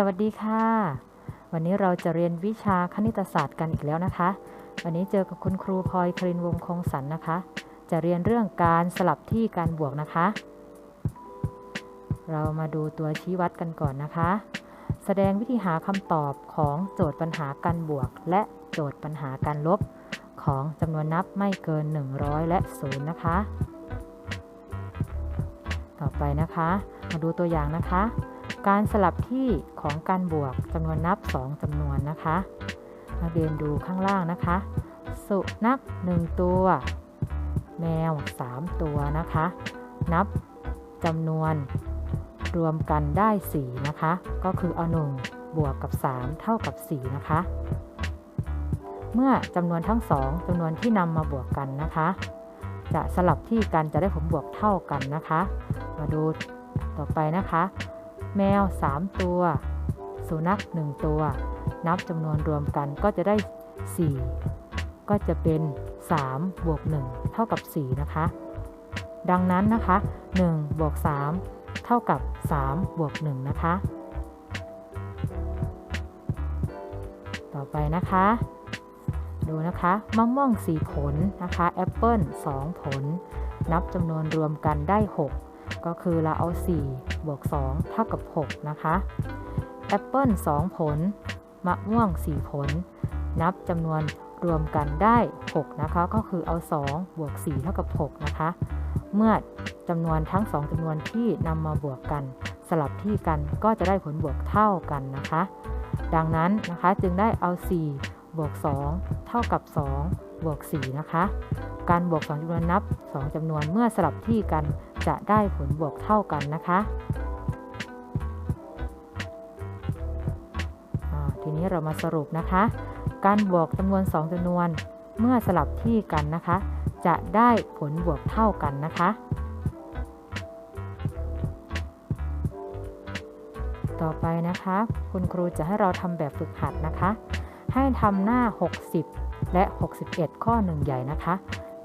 สวัสดีค่ะ วันนี้เราจะเรียนวิชาคณิตศาสตร์กันอีกแล้วนะคะ วันนี้เจอกับคุณครูพลอยครินวงศ์คงสันนะคะ จะเรียนเรื่องการสลับที่การบวกนะคะ เรามาดูตัวชี้วัดกันก่อนนะคะ แสดงวิธีหาคำตอบของโจทย์ปัญหาการบวก และโจทย์ปัญหาการลบของจำนวนนับไม่เกิน 100 และ0นะคะ ต่อไปนะคะ มาดูตัวอย่างนะคะ การสลับที่ของการบวกจำนวนนับ 2จำนวนนะคะ นักเรียนดูข้างล่างนะคะ สุนัข1ตัว แมว 3 ตัวนะคะ นับจำนวนรวมกันได้ 4 นะคะ ก็คือเอา1บวกกับ 3 เท่ากับ 4 นะคะ เมื่อจำนวนทั้งสองจำนวนที่นำมาบวกกันนะคะ จะสลับที่กันจะได้ผลบวกเท่ากันนะคะ มาดูต่อไปนะคะ แมว 3 ตัว สุนัข 1 ตัว นับจำนวนรวมกันก็จะได้ 4 ก็จะเป็น 3 บวก 1 เท่ากับ 4 นะคะ ดังนั้นนะคะ 1 บวก 3 เท่ากับ 3 บวก 1 นะคะ ต่อไปนะคะ ดูนะคะ มะม่วง 4 ผลนะคะ แอปเปิล2 ผล นับจำนวนรวมกันได้ 6 ก็คือเราเอา 4 บวก 2 เท่ากับ 6 นะคะ แอปเปิล2 ผล มะม่วง 4 ผล นับจำนวนรวมกันได้ 6 นะคะ ก็คือเอา 2 บวก 4 เท่ากับ 6 นะคะ เมื่อจำนวนทั้ง 2จำนวนที่นำมาบวกกัน สลับที่กันก็จะได้ผลบวกเท่ากันนะคะ ดังนั้นนะคะจึงได้เอา 4 บวก 2 เท่ากับ 2 บวก 4 นะคะ การบวก 2จำนวนนับ 2จำนวนเมื่อสลับที่กัน จะได้ผลบวกเท่ากันนะคะทีนี้เรามาสรุปนะคะ การบวกจำนวน 2จำนวนเมื่อสลับที่กันนะคะ จะได้ผลบวกเท่ากันนะคะ ต่อไปนะคะ คุณครูจะให้เราทำแบบฝึกหัดนะคะ ให้ทำหน้า 60 และ 61 ข้อ1ใหญ่นะคะ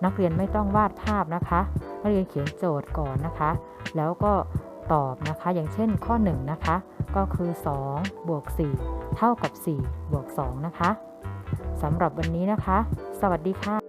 นักเรียนไม่ต้องวาดภาพนะคะ นักเรียนเขียนโจทย์ก่อนนะคะ แล้วก็ตอบนะคะ อย่างเช่นข้อ 1 นะคะ ก็คือ 2 บวก 4 เท่ากับ 4 บวก 2 นะคะสำหรับวันนี้นะคะ สวัสดีค่ะ